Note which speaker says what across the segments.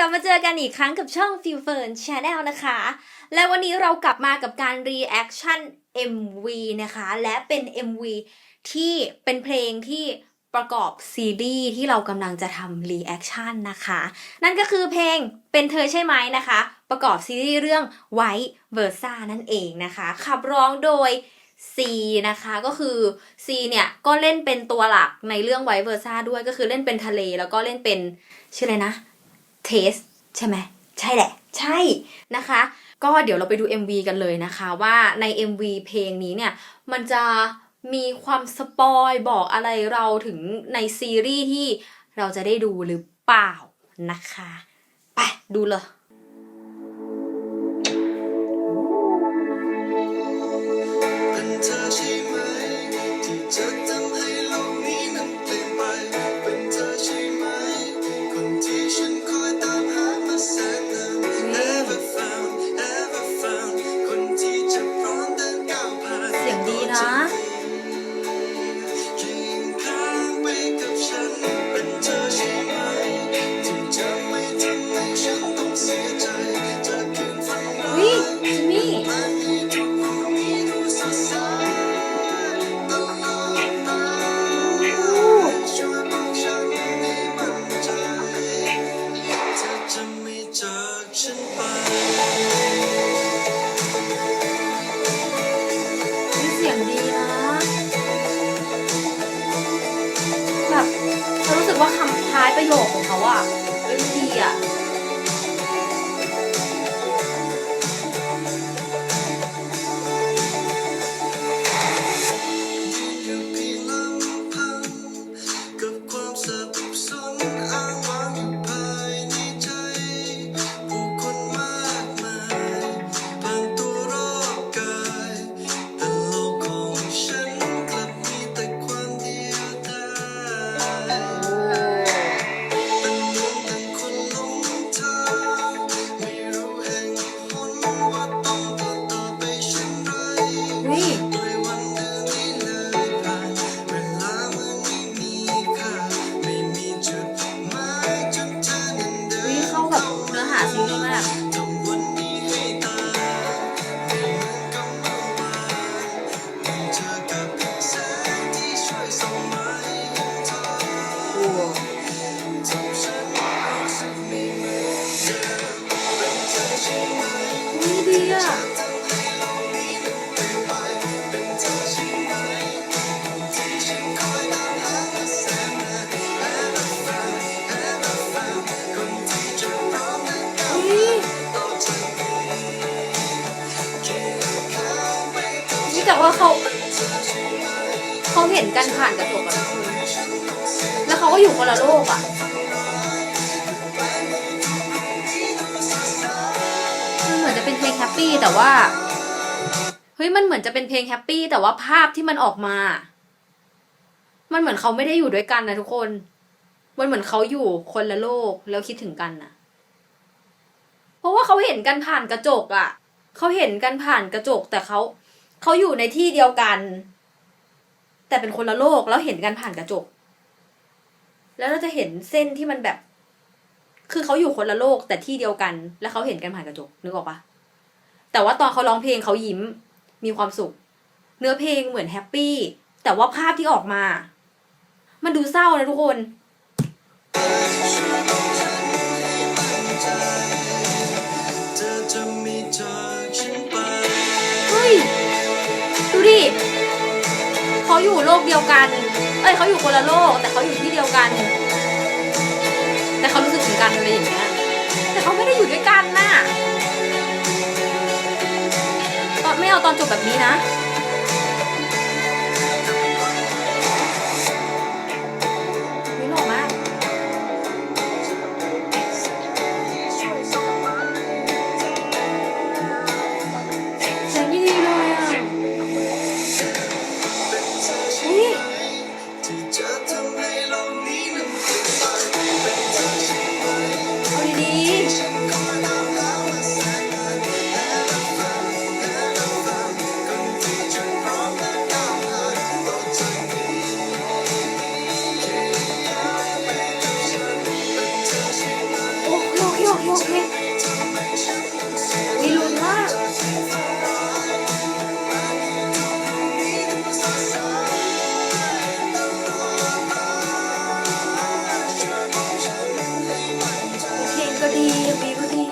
Speaker 1: กลับมาเจอกันอีกครั้งกับช่อง f i l f e r n Channel นะคะ และวันนี้เรากลับมากับการ reaction MV นะคะ และเป็น MV ที่เป็นเพลงที่ประกอบซีรีส์ที่เรากำลังจะทำ reaction นะคะ นั่นก็คือเพลงเป็นเธอใช่ไหมนะคะ ประกอบซีรีส์เรื่อง White Versa นั่นเองนะคะ ขับร้องโดย C นะคะก็คือ C เนี่ย ก็เล่นเป็นตัวหลักในเรื่อง White Versa ด้วยก็คือเล่นเป็นทะเลแล้วก็เล่นเป็นชื่ออะไรนะ เทสใช่ไหมใช่แหละ ใช่นะคะ ก็เดี๋ยวเราไปดู MV กันเลยนะคะว่าใน MV เพลงนี้เนี่ย มันจะมีความสปอยบอกอะไรเราถึงในซีรีส์ที่เราจะได้ดูหรือเปล่านะคะ ไปดูเลยำ
Speaker 2: ท้ ว่า
Speaker 1: เขา
Speaker 2: เขา
Speaker 1: เห็
Speaker 2: น
Speaker 1: กันผ่านกระจกอะทุกคนแล้วเขาก็อยู่คนละโลกอะมันเหมือนจะเป็นเพลงแฮปปี้แต่ว่าเฮ้ยมันเหมือนจะเป็นเพลงแฮปปี้แต่ว่าภาพที่มันออกมา มันเหมือนเขาไม่ได้อยู่ด้วยกันนะทุกคน มันเหมือนเขาอยู่คนละโลกแล้วคิดถึงกันนะเพราะว่าเขาเห็นกันผ่านกระจกอะเขาเห็นกันผ่านกระจกแต่เขา เขาอยู่ในที่เดียวกัน แต่เป็นคนละโลกแล้วเห็นกันผ่านกระจก แล้วเราจะเห็นเส้นที่มันแบบ คือเขาอยู่คนละโลกแต่ที่เดียวกัน แล้วเขาเห็นกันผ่านกระจกนึกออกปะแต่ว่าตอนเขาร้องเพลงเขายิ้มมีความสุข เนื้อเพลงเหมือนแฮปปี้แต่ว่าภาพที่ออกมา มันดูเศร้านะทุกคน
Speaker 2: ก
Speaker 1: เดียวกัน เอ้ยเขาอยู่คนละโลก แต่เขาอยู่ที่เดียวกัน แต่เขารู้สึกถึงกันอะไรอย่างเงี้ย แต่เขาไม่ได้อยู่ด้วยกันน่ะตอนไม่เอาตอนจบแบบนี้นะ
Speaker 2: โอ
Speaker 1: เคโอเคมีลุ้นมากเพลงก็ดีบีก็ดี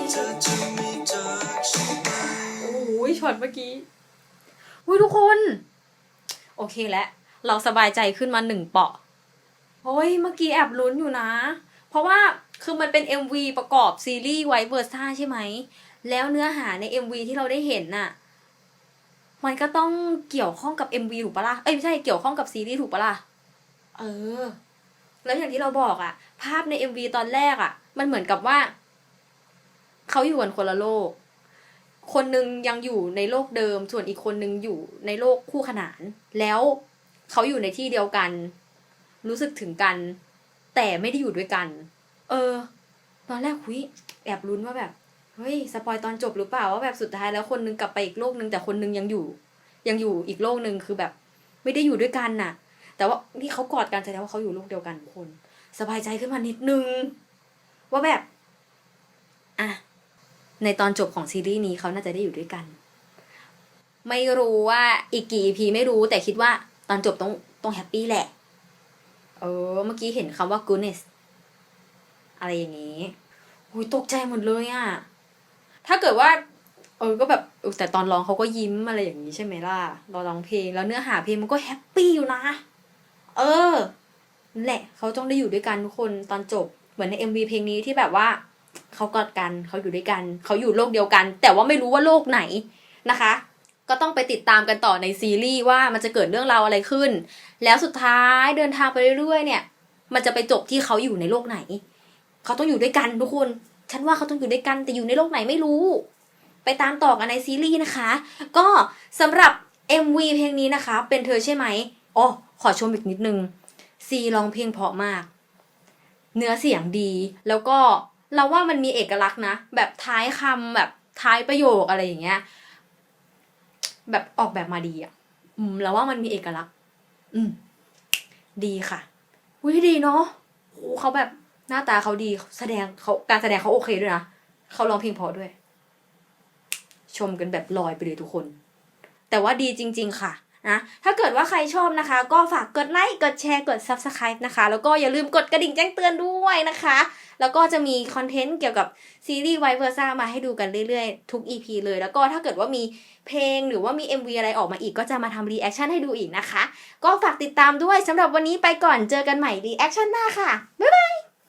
Speaker 2: โอ้
Speaker 1: โหช็อตเมื่อกี้อุ้ยทุกคน โอเคแล้วเราสบายใจขึ้นมาหนึ่งเปาะโอ้ยเมื่อกี้แอบลุ้นอยู่นะ เพราะว่า คือมันเป็น MV ประกอบซีรีส์ไวเวอร์ซ่าใช่ไหม แล้วเนื้อหาใน MV ที่เราได้เห็นน่ะ มันก็ต้องเกี่ยวข้องกับ MV ถูกปะล่ะ เอ้ยไม่ใช่เกี่ยวข้องกับซีรีส์ถูกปะล่ะ เออ แล้วอย่างที่เราบอกอะภาพใน MV ตอนแรกอะมันเหมือนกับว่า เขาอยู่กันคนละโลก คนหนึ่งยังอยู่ในโลกเดิม ส่วนอีกคนหนึ่งอยู่ในโลกคู่ขนาน แล้วเขาอยู่ในที่เดียวกัน รู้สึกถึงกัน แต่ไม่ได้อยู่ด้วยกัน เออ ตอนแรกคุยแอบลุ้นว่าแบบ เฮ้ย สปอยตอนจบหรือเปล่าว่าแบบสุดท้ายแล้วคนนึงกลับไปอีกโลกนึงแต่คนนึงยังอยู่ ยังอยู่อีกโลกนึงคือแบบ ไม่ได้อยู่ด้วยกันน่ะ แต่ว่าที่เขากอดกันแสดงว่าเขาอยู่โลกเดียวกันคน สบายใจขึ้นมานิดนึง ว่าแบบ อะ ในตอนจบของซีรีส์นี้เขาน่าจะได้อยู่ด้วยกัน ไม่รู้ว่าอีกกี่ EP ไม่รู้แต่คิดว่าตอนจบต้องต้องแฮปปี้แหละ เออ เมื่อกี้เห็นคำว่า goodness อะไรอย่างนี้หุยตกใจหมดเลยอะถ้าเกิดว่า เออก็แบบแต่ตอนร้องเขาก็ยิ้มอะไรอย่างนี้ใช่ไหมล่ะเราร้องเพลงแล้วเนื้อหาเพลงมันก็แฮปปี้อยู่นะ เออนั่นแหละเขาต้องได้อยู่ด้วยกันทุกคนตอนจบเหมือนใน MV เพลงนี้ที่แบบว่าเขากอดกันเขาอยู่ด้วยกันเขาอยู่โลกเดียวกัน แต่ว่าไม่รู้ว่าโลกไหนนะคะ ก็ต้องไปติดตามกันต่อในซีรีส์ว่ามันจะเกิดเรื่องราวอะไรขึ้น แล้วสุดท้ายเดินทางไปเรื่อยๆเนี่ย มันจะไปจบที่เขาอยู่ในโลกไหน เขาต้องอยู่ด้วยกันทุกคน ฉันว่าเขาต้องอยู่ด้วยกันแต่อยู่ในโลกไหนไม่รู้ ไปตามต่อกันในซีรีส์นะคะ ก็สำหรับ MV เพลงนี้นะคะ เป็นเธอใช่ไหมอ๋อขอชมอีกนิดนึงซีร้องเพลงเพราะมาก เนื้อเสียงดี แล้วก็เราว่ามันมีเอกลักษณ์นะ แบบท้ายคำแบบท้ายประโยคอะไรอย่างเงี้ย แบบออกแบบมาดีอะ อืมเราว่ามันมีเอกลักษณ์ อืม ดีค่ะ อุ้ยดีเนาะโอ้เขาแบบ หน้าตาเขาดีแสดงเขาการแสดงเขาโอเคด้วยนะเขาร้องเพลงเพราะด้วย ชมกันแบบลอยไปเลยทุกคน แต่ว่าดีจริง ๆ ค่ะนะถ้าเกิดว่าใครชอบนะคะ ก็ฝากกดไลค์กดแชร์กด Subscribe นะคะ แล้วก็อย่าลืมกดกระดิ่งแจ้งเตือนด้วยนะคะ แล้วก็จะมีคอนเทนต์เกี่ยวกับซีรีส์ไวเวอร์ซ่ามาให้ดูกันเรื่อยๆ ทุก EP เลย แล้วก็ถ้าเกิดว่ามีเพลงหรือว่ามี MV อะไรออกมาอีกก็จะมาทำรีแอคชั่นให้ดูอีกนะคะ ก็ฝากติดตามด้วยสำหรับวันนี้ไปก่อนเจอกันใหม่รีแอคชั่นหน้าค่ะบ๊ายบาย